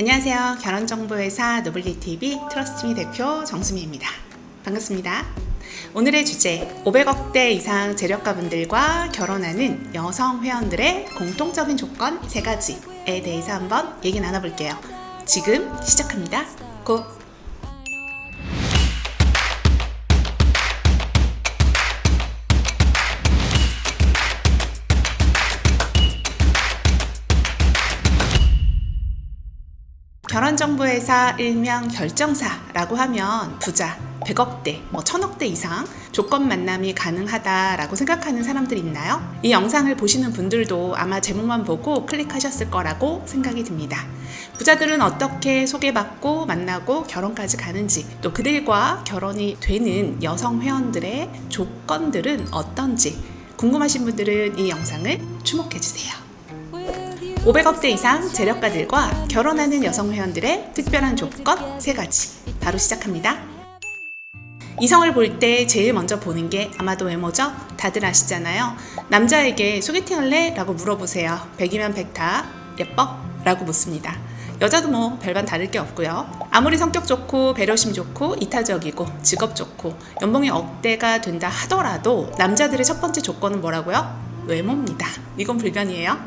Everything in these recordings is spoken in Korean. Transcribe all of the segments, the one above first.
안녕하세요. 결혼정보회사 노블리TV 트러스트미 대표 정수미입니다. 반갑습니다. 오늘의 주제 500억대 이상 재력가분들과 결혼하는 여성 회원들의 공통적인 조건 세 가지에 대해서 한번 얘기 나눠볼게요. 지금 시작합니다. 고! 결혼정보회사 일명 결정사라고 하면 부자, 100억대, 뭐 1000억대 이상 조건 만남이 가능하다라고 생각하는 사람들 있나요? 이 영상을 보시는 분들도 아마 제목만 보고 클릭하셨을 거라고 생각이 듭니다. 부자들은 어떻게 소개받고 만나고 결혼까지 가는지 또 그들과 결혼이 되는 여성 회원들의 조건들은 어떤지 궁금하신 분들은 이 영상을 주목해 주세요. 500억대 이상 재력가들과 결혼하는 여성 회원들의 특별한 조건 세 가지 바로 시작합니다. 이성을 볼 때 제일 먼저 보는 게 아마도 외모죠? 다들 아시잖아요. 남자에게 소개팅 할래? 라고 물어보세요. 100이면 100다. 예뻐? 라고 묻습니다. 여자도 뭐 별반 다를 게 없고요. 아무리 성격 좋고 배려심 좋고 이타적이고 직업 좋고 연봉이 억대가 된다 하더라도 남자들의 첫 번째 조건은 뭐라고요? 외모입니다. 이건 불변이에요.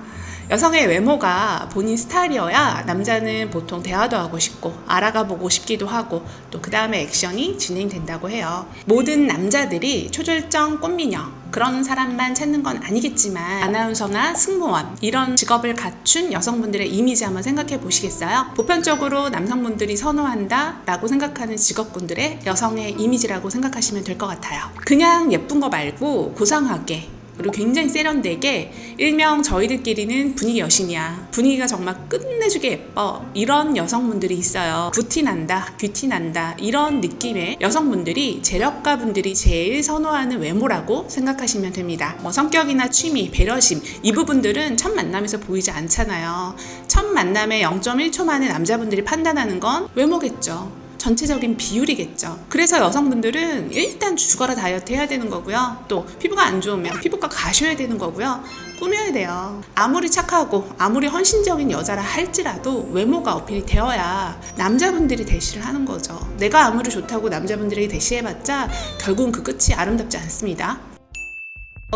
여성의 외모가 본인 스타일이어야 남자는 보통 대화도 하고 싶고 알아가 보고 싶기도 하고 또 그 다음에 액션이 진행된다고 해요. 모든 남자들이 초절정 꽃미녀 그런 사람만 찾는 건 아니겠지만 아나운서나 승무원 이런 직업을 갖춘 여성분들의 이미지 한번 생각해 보시겠어요? 보편적으로 남성분들이 선호한다 라고 생각하는 직업군들의 여성의 이미지라고 생각하시면 될 것 같아요. 그냥 예쁜 거 말고 고상하게 그리고 굉장히 세련되게 일명 저희들끼리는 분위기 여신이야. 분위기가 정말 끝내주게 예뻐. 이런 여성분들이 있어요. 부티 난다, 귀티 난다. 이런 느낌의 여성분들이 재력가 분들이 제일 선호하는 외모라고 생각하시면 됩니다. 뭐 성격이나 취미, 배려심 이 부분들은 첫 만남에서 보이지 않잖아요. 첫 만남에 0.1초 만에 남자분들이 판단하는 건 외모겠죠. 전체적인 비율이겠죠. 그래서 여성분들은 일단 죽어라 다이어트 해야 되는 거고요. 또 피부가 안 좋으면 피부과 가셔야 되는 거고요. 꾸며야 돼요. 아무리 착하고 아무리 헌신적인 여자라 할지라도 외모가 어필이 되어야 남자분들이 대시를 하는 거죠. 내가 아무리 좋다고 남자분들에게 대시해봤자 결국은 그 끝이 아름답지 않습니다.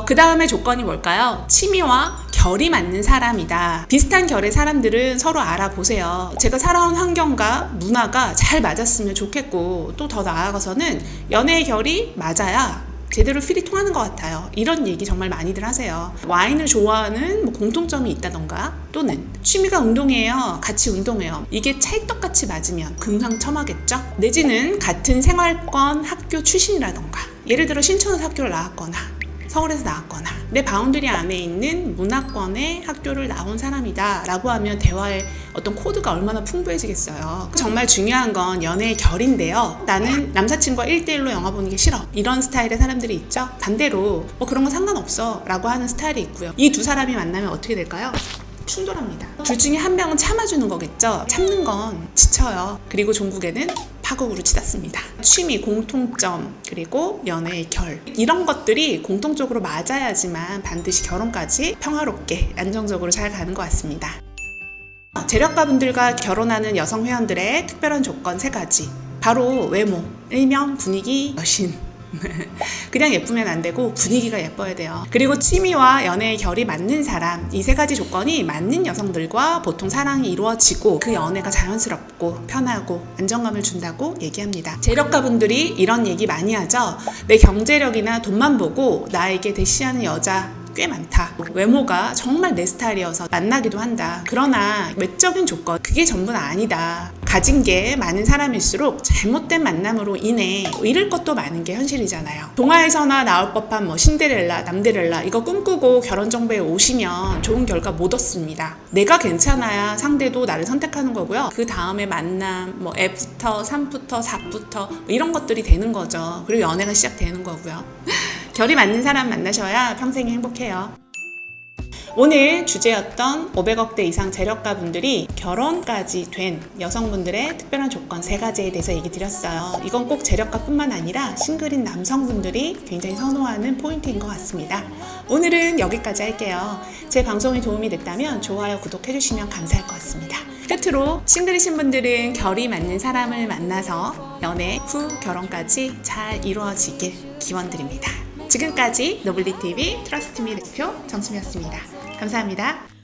그 다음에 조건이 뭘까요? 취미와 결이 맞는 사람이다. 비슷한 결의 사람들은 서로 알아보세요. 제가 살아온 환경과 문화가 잘 맞았으면 좋겠고 또 더 나아가서는 연애의 결이 맞아야 제대로 필이 통하는 것 같아요. 이런 얘기 정말 많이들 하세요. 와인을 좋아하는 뭐 공통점이 있다던가 또는 취미가 운동이에요. 같이 운동해요. 이게 찰떡같이 맞으면 금상첨화겠죠? 내지는 같은 생활권 학교 출신이라던가 예를 들어 신촌에서 학교를 나왔거나 서울에서 나왔거나 내 바운드리 안에 있는 문화권의 학교를 나온 사람이다 라고 하면 대화의 어떤 코드가 얼마나 풍부해지겠어요 정말 중요한 건 연애의 결인데요 나는 남사친과 1대1로 영화 보는 게 싫어 이런 스타일의 사람들이 있죠 반대로 뭐 그런 거 상관없어 라고 하는 스타일이 있고요 이 두 사람이 만나면 어떻게 될까요? 충돌합니다. 둘 중에 한 명은 참아주는 거겠죠. 참는 건 지쳐요. 그리고 종국에는 파국으로 치닫습니다. 취미, 공통점, 그리고 연애의 결. 이런 것들이 공통적으로 맞아야지만 반드시 결혼까지 평화롭게, 안정적으로 잘 가는 것 같습니다. 재력가분들과 결혼하는 여성 회원들의 특별한 조건 세 가지. 바로 외모, 일명 분위기 여신. 그냥 예쁘면 안 되고 분위기가 예뻐야 돼요. 그리고 취미와 연애의 결이 맞는 사람 이 세 가지 조건이 맞는 여성들과 보통 사랑이 이루어지고 그 연애가 자연스럽고 편하고 안정감을 준다고 얘기합니다. 재력가 분들이 이런 얘기 많이 하죠. 내 경제력이나 돈만 보고 나에게 대시하는 여자 꽤 많다. 외모가 정말 내 스타일이어서 만나기도 한다. 그러나 외적인 조건, 그게 전부는 아니다. 가진 게 많은 사람일수록 잘못된 만남으로 인해 잃을 것도 많은 게 현실이잖아요. 동화에서나 나올 법한 뭐 신데렐라, 남데렐라 이거 꿈꾸고 결혼 정보에 오시면 좋은 결과 못 얻습니다. 내가 괜찮아야 상대도 나를 선택하는 거고요. 그 다음에 만남, 뭐 애부터, 3부터, 4부터 뭐 이런 것들이 되는 거죠. 그리고 연애가 시작되는 거고요. 결이 맞는 사람 만나셔야 평생이 행복해요. 오늘 주제였던 500억대 이상 재력가 분들이 결혼까지 된 여성분들의 특별한 조건 세 가지에 대해서 얘기 드렸어요. 이건 꼭 재력가뿐만 아니라 싱글인 남성분들이 굉장히 선호하는 포인트인 것 같습니다. 오늘은 여기까지 할게요. 제 방송이 도움이 됐다면 좋아요, 구독해주시면 감사할 것 같습니다. 끝으로 싱글이신 분들은 결이 맞는 사람을 만나서 연애 후 결혼까지 잘 이루어지길 기원드립니다. 지금까지 노블리TV 트러스트미 대표 정수미였습니다. 감사합니다.